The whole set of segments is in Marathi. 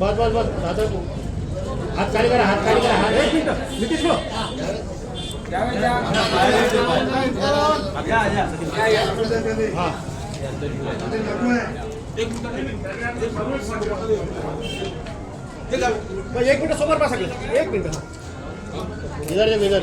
बस बस बस हाथ खाली करा हाथ खाली करा एक मिनट नीतीश को। एक मिनट सोमवार पास एक मिनट हाँ। इधर इधर इधर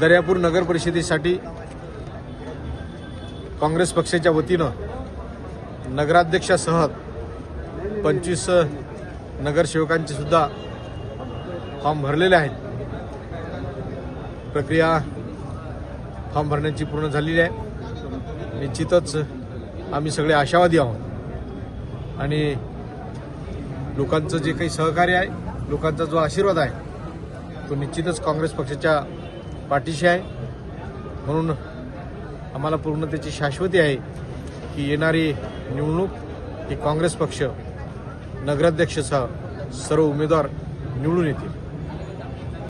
दर्यापूर नगर परिषदेसाठी काँग्रेस पक्षाच्या वतीनं नगराध्यक्षासह पंचवीस नगरसेवकांचे सुद्धा फॉर्म भरलेले आहेत. प्रक्रिया फॉर्म भरण्याची पूर्ण झालेली आहे. निश्चितच आम्ही सगळे आशावादी आहोत. आणि लोकांचं जे काही सहकार्य आहे लोकांचा जो आशीर्वाद आहे तो निश्चितच काँग्रेस पक्षाच्या पाठीशी आहे. म्हणून आम्हाला पूर्ण त्याची शाश्वती आहे की येणारी निवडणूक ही काँग्रेस पक्ष नगराध्यक्षसह सर्व उमेदवार निवडून येतील.